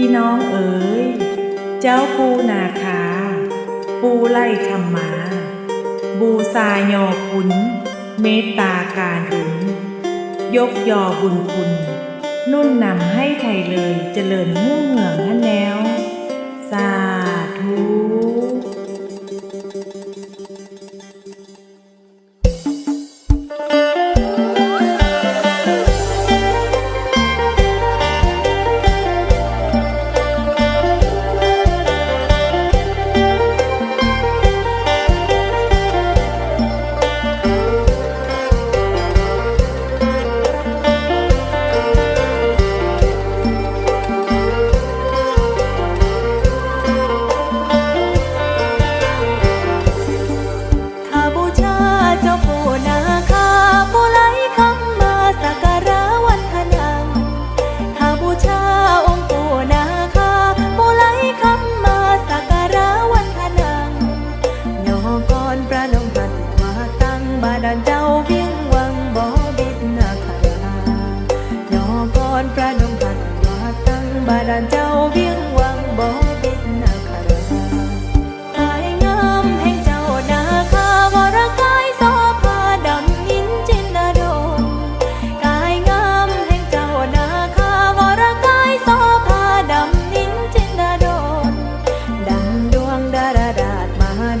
พี่น้องเอ๋ย เจ้าปูนาคา ปูไล่ธรรมา บูซายอคุณ เมตตาการุณยกยอบุญคุณ นุ่นนำให้ไทยเลยเจริญมุ่งเหืองท่านแล้ว สาธุ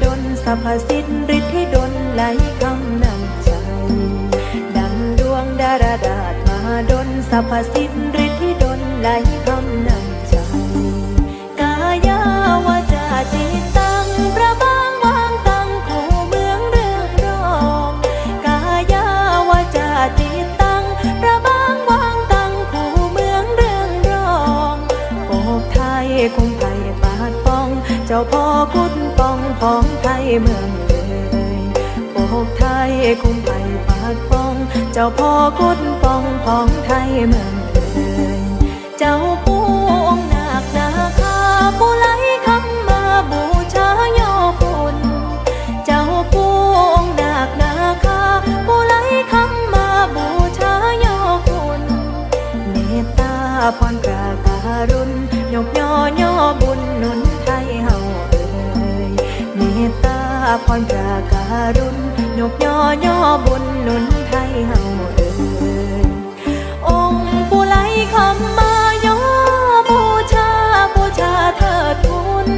ดนสรรพสิทธิ์ฤทธิดลไหลคำนำใจดังดวงดาราดาษมาดนสรรพสิทธิ์ฤทธิดลไหลคำนำใจ กายาวาจาจิตตังพระบางวางตังคู่เมืองเรื่องรองกายาวาจาจิตตังพระบางวางตังคู่เมืองเรื่องรองโอบไทยคง เจ้าพ่อกุดป้องของไทยเมืองเลยโอบไทยคงไทยปาดป้อง เจ้าพ่อกุดป้องของไทยเมืองเลยเจ้าาพระการุณยกย่อย่อบุญหนุนไทยเฮาเอ่ยองค์ผู้ไล่คำมาย่อบูชาบูชาเถิดคุณ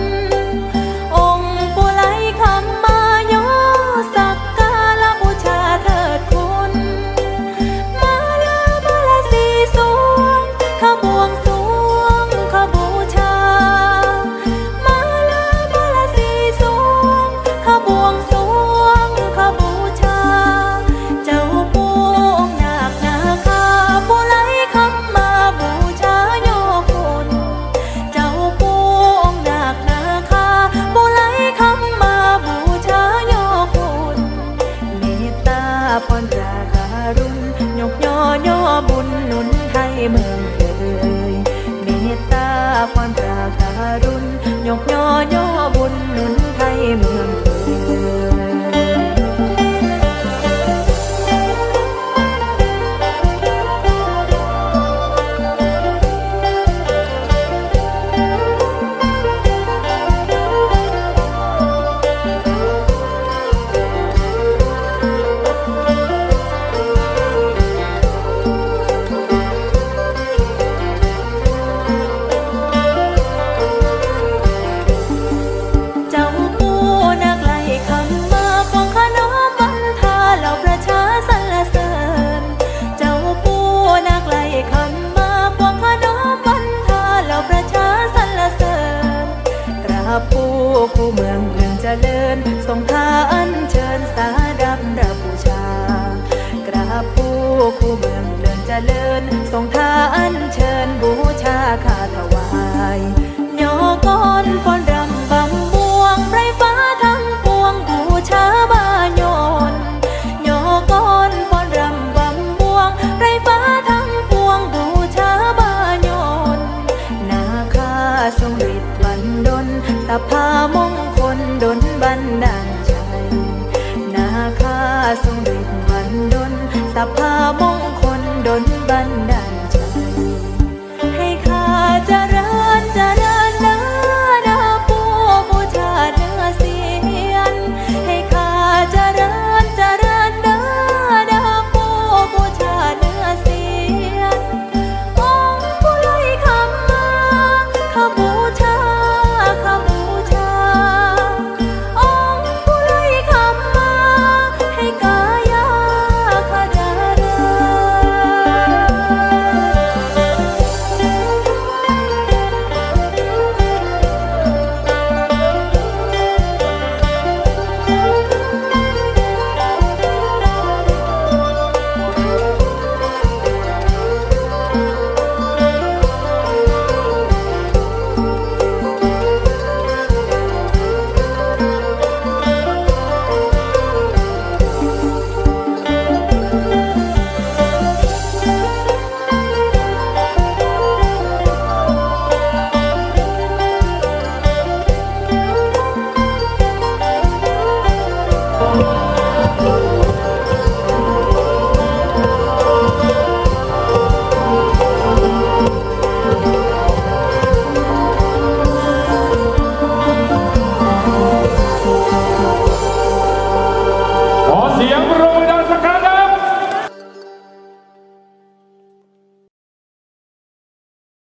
มืองเอ่ยเมตตาพรปราการุณยกยอ ญทรงทาอันเชิญบูชาข้าถวายยอก้อนฟอนรำบำบวงไรฟ้าทั้งปวงบูชาบานนยอก้อนฟอนรำบำบวงไรฟ้าทั้งปวงบูชาบานนนาคาทรงฤทธิ์บันดลสภามงคลดลบันดาลใจนาคาทรงฤทธิ์บันดลสภามงคล ดนบันดา